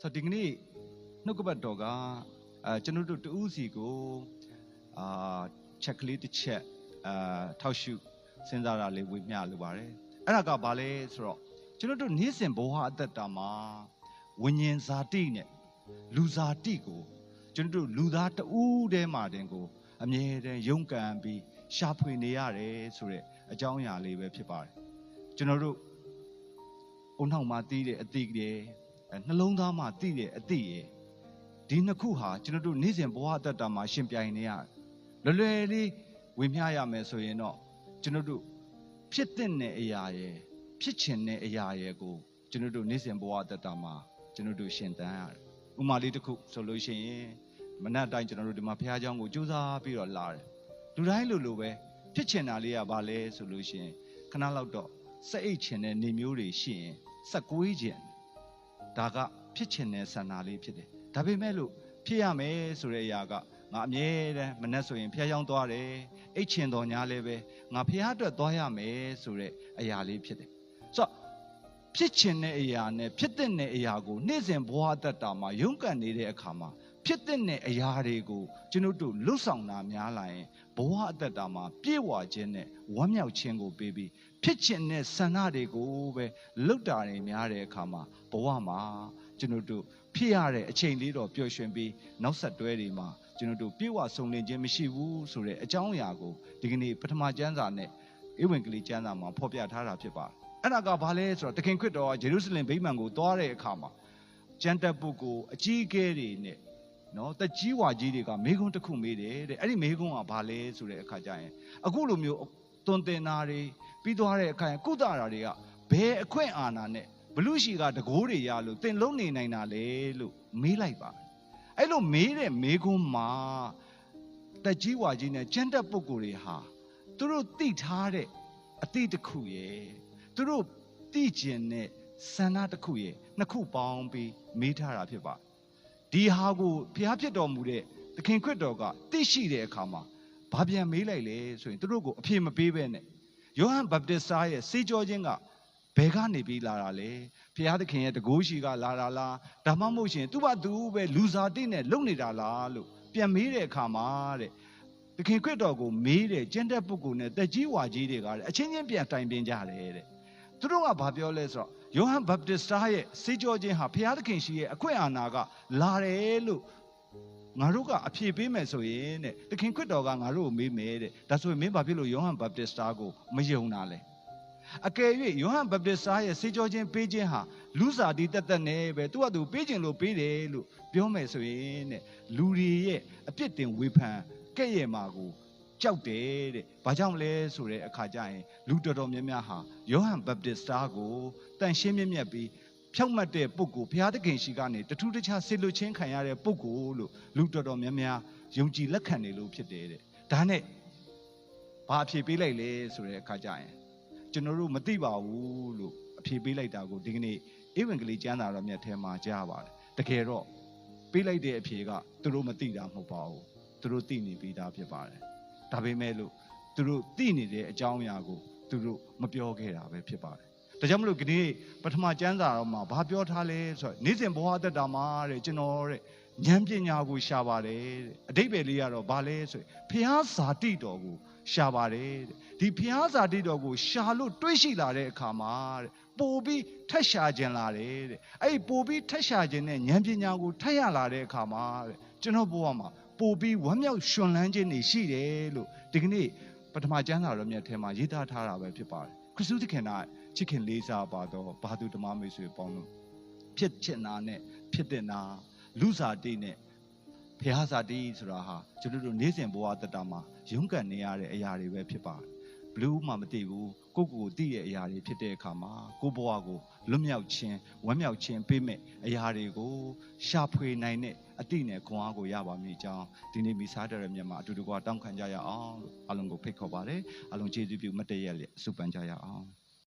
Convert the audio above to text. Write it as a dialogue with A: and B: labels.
A: ဆိုတော့ဒီကနေ့နှုတ်ကပတ်တော်ကအဲကျွန်တော်တို့တူးစီကိုအာချက်ကလေးတစ်ချက်အာထောက်ရှုစဉ်းစားတာလေးဝေမျှလိုပါတယ်အဲ့ဒါကဘာလဲဆိုတော့ကျွန်တော်တို့နေ့စဉ်ဘဝအသက်တာမှာဝิญဉ်ဇာတိနဲ့လူဇာတိကိုကျွန်တော်တို့လူသားတဦးတည်းမှာတင်ကိုအမြဲတမ်းရုန်းကန်ပြီးရှာဖွေနေရတယ်ဆိုတဲ့အကြောင်းအရာလေးပဲဖြစ်ပါတယ်ကျွန်တော်တို့အုံနောက်မှာတီးတဲ့အသည့်တွေအဲ နှလုံးသားမှာတီးတဲ့အသည့်ရယ်ဒီနှစ်ခုဟာကျွန်တော်တို့နေ့စဉ်ဘဝအတ္တတာမှာရှင်ပြိုင်နေရလွယ်လွယ်လေးဝေမျှရမယ်ဆိုရင်တော့ကျွန်တော်တို့ဖြစ်တဲ့အရာရယ်ဖြစ်ချင်တဲ့အရာရယ်ကိုကျွန်တော်တို့နေ့စဉ်ဘဝအတ္တတာမှာကျွန်တော်တို့ရှင်သန်ရတယ်ဥပမာလေးတစ်ခုဆိုလို့ရှိရင်မနက်တိုင်းကျွန်တော်တို့ဒီမှာဘုရားကျောင်းကိုကြိုးစားပြီးတော့လာတယ်လူတိုင်းလိုလိုပဲဖြစ်ချင်တာလေးကဘာလဲဆိုလို့ရှိရင်ခဏလောက်တော့စက်အိတ်ချင်တဲ့နေမျိုးတွေရှိရင်စက်ကွေးချင် ဒါကဖြစ်ချင်တဲ့ဆန္ဒလေးဖြစ်တယ်ဒါပေမဲ့လို့ဖြစ်ရမယ်ဆိုတဲ့အရာကငါအမြဲတမ်းမနှက်ဆိုရင်ဖျားယောင်းသွားတယ်အိတ်ချင်တော်ညာလည်းပဲငါဖျားအတွက်သွားရမယ်ဆိုတဲ့အရာလေးဖြစ်တယ်ဆိုတော့ဖြစ်ချင်တဲ့အရာနဲ့ဖြစ်တဲ့အရာကိုနေ့စဉ်ဘဝအတ္တတာမှာရုန်းကန်နေတဲ့အခါမှာ ဖြစ်တဲ့အရာတွေကိုကျွန်တော်တို့လွတ်ဆောင်တာများလာရင်ဘဝအတ္တတာမှာပြေဝခြင်းနဲ့ဝမ်းမြောက်ခြင်းကိုပေးပြီးဖြစ်ချင်တဲ့ဆန္ဒတွေကိုပဲလွတ်တာတွေများတဲ့အခါမှာဘဝမှာကျွန်တော်တို့ဖြစ်ရတဲ့အချိန်လေးတော့ပျော်ရွှင်ပြီးနောက်ဆက်တွဲတွေမှာကျွန်တော်တို့ပြေဝဆုံလင်ခြင်းမရှိဘူးဆိုတဲ့အကြောင်းအရာကိုဒီကနေ့ပထမကျမ်းစာနဲ့ဧဝံဂေလိကျမ်းစာမှာဖော်ပြထားတာဖြစ်ပါတယ်အဲ့ဒါကဘာလဲဆိုတော့တခင်ခရစ်တော်ကဂျေရုဆလင်ဗိမာန်ကိုသွားတဲ့အခါမှာကျမ်းတပ်ပုဂ္ဂိုလ်အကြီးအကဲတွေနဲ့ နော်တက်ကြီးဝါကြီးတွေကမေခွန်းတစ်ခုမေးတယ်တဲ့အဲ့ဒီမေခွန်းကဘာလဲဆိုတဲ့အခါကျရင်အခုလိုမျိုးတွန်တင်နာတွေပြီးသွားတဲ့အခါကုသတာတွေကဘယ်အခွင့်အာဏာနဲ့ဘလူရှိကတကိုးတွေရလို့တင်လုံးနေနိုင်တာလေလို့မေးလိုက်ပါအဲ့လိုမေးတဲ့မေခွန်းမှာတက်ကြီးဝါကြီးနဲ့ကျန်းတက်ပုဂ္ဂိုလ်တွေဟာသူတို့သိထားတဲ့အတိတစ်ခုရဲ့သူတို့သိကျင်တဲ့ဆန္ဒတစ်ခုရဲ့နှစ်ခုပေါင်းပြီးမေးထားတာဖြစ်ပါ ဒီဟာကိုဘုရားဖြစ်တော်မူတဲ့သခင်ခရစ်တော်ကသိရှိတဲ့အခါမှာဘာပြန်မေးလိုက်လဲဆိုရင်သူတို့ကိုအပြည့်မပေးဘဲနဲ့ယောဟန်ဗပ်တစ်စတာရဲ့စေကြောခြင်းကဘယ်ကနေပြီးလာတာလဲဘုရားသခင်ရဲ့တကိုးရှိကလာတာလားဒါမှမဟုတ်ရှင်သူ့ဘာသူပဲလူစားတိနဲ့လုံနေတာလားလို့ပြန်မေးတဲ့အခါမှာတဲ့သခင်ခရစ်တော်ကိုမေးတဲ့ကျင့်တဲ့ပုဂ္ဂိုလ်နဲ့တက်ကြီးဝါကြီးတွေကလည်းအချင်းချင်းပြန်တိုင်ပင်ကြတယ်တဲ့သူတို့ကဘာပြောလဲဆိုတော့ ယောဟန်ဗပ်တစ်စတာရဲ့စေကြောခြင်းဟာဘုရားသခင်ရှိရဲ့အခွင့်အာဏာကလာတယ်လို့ငါတို့ကအဖြေပေးမယ်ဆိုရင်တဲ့သခင်ခရစ်တော်ကငါတို့ကိုမေးမယ်တဲ့ဒါဆိုရင်မင်းဘာဖြစ်လို့ယောဟန်ဗပ်တစ်စတာကိုမယုံတာလဲအကယ်၍ယောဟန်ဗပ်တစ်စတာရဲ့စေကြောခြင်းပေးခြင်းဟာလူစားတီတက်တက်နဲ့ပဲသူကသူပေးခြင်းလို့ပေးတယ်လို့ပြောမယ်ဆိုရင်တဲ့လူတွေရဲ့အပြစ်တင်ဝေဖန်ကဲ့ရဲ့မှာကိုကြောက်တယ်တဲ့။ဘာကြောင့်လဲဆိုတဲ့အခါကျရင်လူတော်တော်များများဟာယောဟန်ဗပ်တစ်စတာကို တန်ရှင်းမြတ်မြတ်ပြီးဖြောက်မှတ်တဲ့ပုဂ္ဂိုလ်ဘုရားသခင်ရှိကနေတထူးတခြားဆေလွချင်းခံရတဲ့ပုဂ္ဂိုလ်လို့လူတော်တော်များများယုံကြည်လက်ခံနေလို့ဖြစ်တယ်တဲ့။ဒါနဲ့ဘာအဖြေပေးလိုက်လဲဆိုတဲ့အခါကျရင်ကျွန်တော်တို့မသိပါဘူးလို့အဖြေပေးလိုက်တာကိုဒီကနေ့ဧဝံဂေလိကျမ်းစာတော်မြတ်ထဲမှာကြားပါတယ်။တကယ်တော့ပေးလိုက်တဲ့အဖြေကသူတို့မသိတာမဟုတ်ပါဘူး။သူတို့သိနေပြီးသားဖြစ်ပါတယ်။ဒါပေမဲ့လို့သူတို့သိနေတဲ့အကြောင်းအရာကိုသူတို့မပြောခဲ့တာပဲဖြစ်ပါတယ်။ ဒါကြောင့်မလို့ဒီနေ့ပထမကျမ်းစာတော်မှာဘာပြောထားလဲဆိုတော့နေ့စဉ်ဘဝအသက်တာမှာတဲ့ကျွန်တော်တဲ့ဉာဏ်ပညာကိုရှာပါတယ်တဲ့အတိတ်ပဲလေးကတော့ဘာလဲဆိုရင်ဖျားဇာတိတော်ကိုရှာပါတယ်တဲ့ဒီဖျားဇာတိတော်ကိုရှာလို့တွေးရှိလာတဲ့အခါမှာတဲ့ပို့ပြီးထက်ရှာခြင်းလာတယ်တဲ့အဲ့ဒီပို့ပြီးထက်ရှာခြင်းနဲ့ဉာဏ်ပညာကိုထက်ရလာတဲ့အခါမှာတဲ့ကျွန်တော်ဘဝမှာပို့ပြီးဝမ်းမြောက်ရှင်လန်းခြင်းတွေရှိတယ်လို့ဒီကနေ့ပထမကျမ်းစာတော်မြတ်ထဲမှာရေးသားထားတာပဲဖြစ်ပါတယ်ခရစ်တုသခင်က ချစ်ခင်လေးစားပါတော့ဘာသူဓမ္မမိတ်ဆွေပေါင်းလို့ဖြစ်ချင်တာနဲ့ဖြစ်တဲ့နာလူစားတိနဲ့ဖះစာတိဆိုတာဟာကျွန်တော်တို့နေ့စဉ်ဘဝတတမှာရုန်းကန်နေရတဲ့အရာတွေပဲဖြစ်ပါတယ်ဘလူးမှမသိဘူးကိုယ့်ကိုယ်ကိုသိတဲ့အရာတွေဖြစ်တဲ့အခါမှာကိုယ့်ဘဝကိုလွတ်မြောက်ခြင်းဝမ်းမြောက်ခြင်းပေးမဲ့အရာတွေကိုရှာဖွေနိုင်တဲ့အတိနဲ့ခွန်အားကိုရပါမည်အကြောင်းဒီနေ့မိစားတဲ့ရမြတ်မှာအတူတကွတောင်းခံကြရအောင်လို့အလုံးကိုဖိတ်ခေါ်ပါတယ်အလုံးကျေးဇူးပြုမတ်တရရက်လက်စုပန်ကြရအောင်